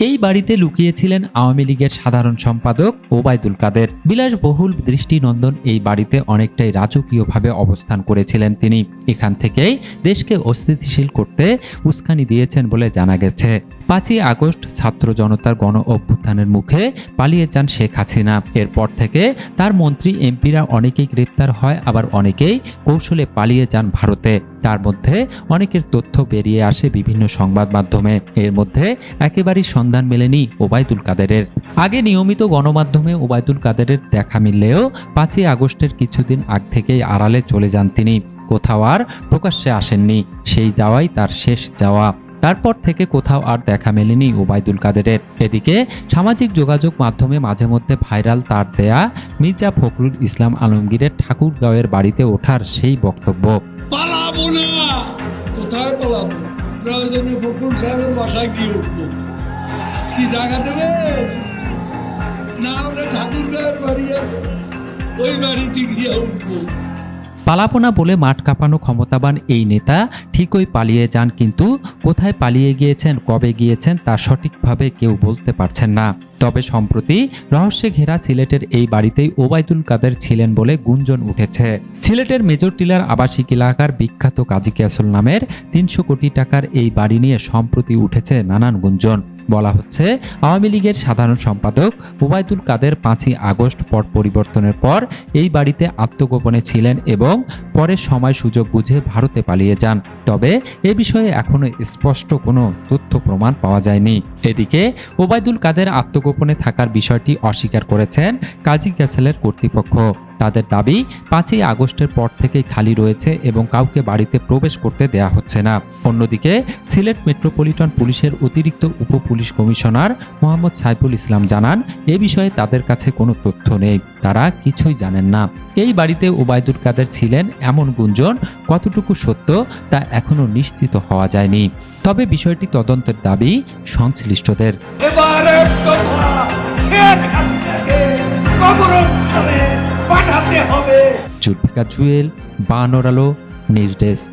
এই বাড়িতে লুকিয়েছিলেন আওয়ামী লীগের সাধারণ সম্পাদক ওবায়দুল কাদের। বিলাসবহুল দৃষ্টিনন্দন এই বাড়িতে অনেকটাই রাজকীয়ভাবে অবস্থান করেছিলেন তিনি। এখান থেকেই দেশকে অস্থিতিশীল করতে উস্কানি দিয়েছেন বলে জানা গেছে। পাঁচই আগস্ট ছাত্র জনতার গণ অভ্যুত্থানের মুখে পালিয়ে যান শেখ হাসিনা। এরপর থেকে তার মন্ত্রী, এমপিরা অনেকেই গ্রেপ্তার হয়, আবার অনেকেই কৌশলে পালিয়ে যান ভারতে। তার মধ্যে অনেকের তথ্য বেরিয়ে আসে বিভিন্ন সংবাদ মাধ্যমে। এর মধ্যে একেবারেই সন্ধান মেলেনি ওবায়দুল কাদেরের। আগে নিয়মিত গণমাধ্যমে ওবায়দুল কাদেরের দেখা মিললেও পাঁচই আগস্টের কিছুদিন আগ থেকেই আড়ালে চলে যান তিনি। কোথাও আর প্রকাশ্যে আসেননি। সেই যাওয়াই তার শেষ যাওয়া। তারপর থেকে কোথাও আর দেখা মেলেনি ওবায়দুল কাদেরের। এদিকে সামাজিক যোগাযোগ মাধ্যমে মাঝে মধ্যে ভাইরাল তার দেয়া মির্জা ফখরুল ইসলাম আলমগীরের ঠাকুরগাঁওয়ের বাড়িতে ওঠার সেই বক্তব্য। পালাবো না। কোথায় পালাবো? প্রয়োজনে ফখরুল সাহেবের বাসায় গিয়ে উঠবো। কি জায়গা দেবে? না হলে ঠাকুর গায়ের বাড়ি আছে। ওই বাড়িতে গিয়ে উঠবো। পালাপনা বলে মাঠ কাঁপানো ক্ষমতাবান এই নেতা ঠিকই পালিয়ে যান কিন্তু কোথায় পালিয়ে গিয়েছেন, কবে গিয়েছেন তা সঠিকভাবে কেউ বলতে পারছেন না। তবে সম্প্রতি রহস্যে ঘেরা সিলেটের এই বাড়িতেই ওবায়দুল কাদের ছিলেন বলে গুঞ্জন উঠেছে। সিলেটের মেজর টিলার আবাসিক এলাকার বিখ্যাত কাজী ক্যাসল নামের তিনশো কোটি টাকার এই বাড়ি নিয়ে সম্প্রতি উঠেছে নানান গুঞ্জন। বলা হচ্ছে, আওয়ামী লীগের সাধারণ সম্পাদক ওবায়দুল কাদের পাঁচই আগস্ট পট পরিবর্তনের পর এই বাড়িতে আত্মগোপনে ছিলেন এবং পরে সময় সুযোগ বুঝে ভারতে পালিয়ে যান। তবে এ বিষয়ে এখনও স্পষ্ট কোনো তথ্য প্রমাণ পাওয়া যায়নি। এদিকে ওবায়দুল কাদের আত্মগোপনে থাকার বিষয়টি অস্বীকার করেছেন কাজী ক্যাসেলের কর্তৃপক্ষ। তাদের দাবি, পাঁচই আগস্টের পর থেকেই খালি রয়েছে এবং কাউকে বাড়িতে প্রবেশ করতে দেয়া হচ্ছে না। অন্যদিকে, সিলেট মেট্রোপলিটন পুলিশের অতিরিক্ত উপ পুলিশ কমিশনার মোহাম্মদ সাইফুল ইসলাম জানান, এ বিষয়ে তাদের কাছে কোনো তথ্য নেই। তারা কিছুই জানেন না। এই বাড়িতে ওবায়দুল কাদের ছিলেন এমন গুঞ্জন, কতটুকু সত্য তা এখনও নিশ্চিত হওয়া যায়নি। তবে বিষয়টি তদন্তের দাবি, সংশ্লিষ্টদের। জুলফিকার জুয়েল বানর আলো নিউজ ডেস্ক।